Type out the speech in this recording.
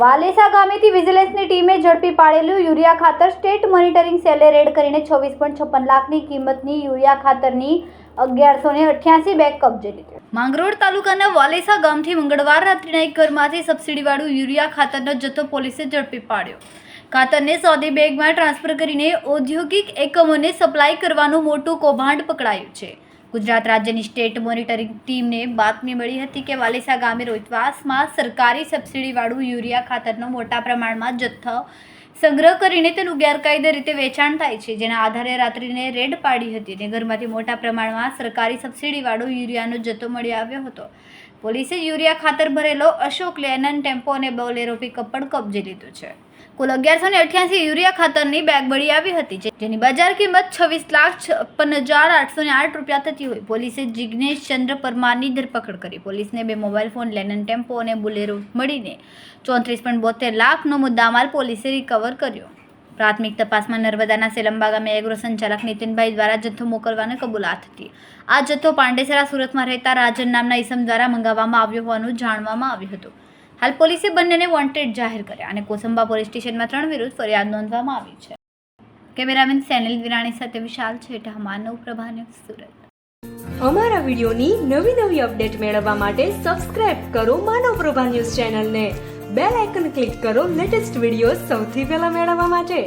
વાલેસા ગામેથી વિજિલન્સની ટીમે ઝડપી પાડેલું યુરિયા ખાતર સ્ટેટ મોનિટરિંગ સેલે રેડ કરીને છવ્વીસ પોઈન્ટ છપ્પન લાખની કિંમતની યુરિયા ખાતરની અગિયારસો ને અઠ્યાસી બેગ કબજે લીધી. માંગરોળ તાલુકાના વાલેસા ગામથી મંગળવાર રાત્રિના એક ઘરમાંથી સબસિડીવાળું યુરિયા ખાતરનો જથ્થો પોલીસે ઝડપી પાડ્યો. ખાતરને સોદી બેગમાં ટ્રાન્સફર કરીને ઔદ્યોગિક એકમોને સપ્લાય કરવાનું મોટું કૌભાંડ પકડાયું છે. ગુજરાત રાજ્યની સ્ટેટ મોનિટરિંગ ટીમને બાતમી મળી હતી કે વાલેસા ગામે રોહિતવાસમાં સરકારી સબસિડીવાળું યુરિયા ખાતરનો મોટા પ્રમાણમાં જથ્થો સંગ્રહ કરીને તેનું ગેરકાયદે રીતે વેચાણ થાય છે, જેના આધારે રાત્રિને રેડ પાડી હતી અને ઘરમાંથી મોટા પ્રમાણમાં સરકારી સબસિડીવાળો યુરિયાનો જથ્થો મળી આવ્યો હતો. પોલીસે યુરિયા ખાતર ભરેલો અશોક લેનન ટેમ્પો અને બોલેરો પિકઅપ પણ કબજે લીધું છે. કુલ અગિયારસો ને અઠ્યાસી યુરિયા ખાતરની બેગ મળી આવી હતી જેની બજાર કિંમત છવ્વીસ લાખ છપ્પન હજાર આઠસો ને આઠ રૂપિયા થતી હોય. પોલીસે જિગ્નેશ ચંદ્ર પરમારની ધરપકડ કરી. પોલીસને બે મોબાઈલ ફોન, લેનન ટેમ્પો અને બુલેરો મળીને ચોત્રીસ પોઈન્ટ બોતેર લાખનો મુદ્દામાલ પોલીસે રિકવર કર્યો. પ્રાથમિક તપાસમાં નર્મદાના સેલંબા ગામે એગ્રો સંચાલક નીતિનભાઈ દ્વારા જથ્થો મોકલવાની કબૂલાત હતી. આ જથ્થો પાંડેસરા સુરતમાં રહેતા રાજન નામના ઈસમ દ્વારા મંગાવવામાં આવ્યો હોવાનું જાણવામાં આવ્યું હતું. હાલ પોલીસે બંનેને વોન્ટેડ જાહેર કર્યા અને કોસંબા પોલીસ સ્ટેશનમાં ત્રણ વિરુદ્ધ ફરિયાદ નોંધવામાં આવી છે. કેમેરામેન સેનિલ વિરાણી સાથે વિશાલ છેટા માનવ પ્રભાને સુરત. અમારા વિડીયોની નવી નવી અપડેટ મેળવવા માટે સબસ્ક્રાઇબ કરો માનવ પ્રભા ન્યૂઝ ચેનલને. બેલ આઇકન ક્લિક કરો લેટેસ્ટ વીડિયો સૌથી પહેલા મેળવવા માટે.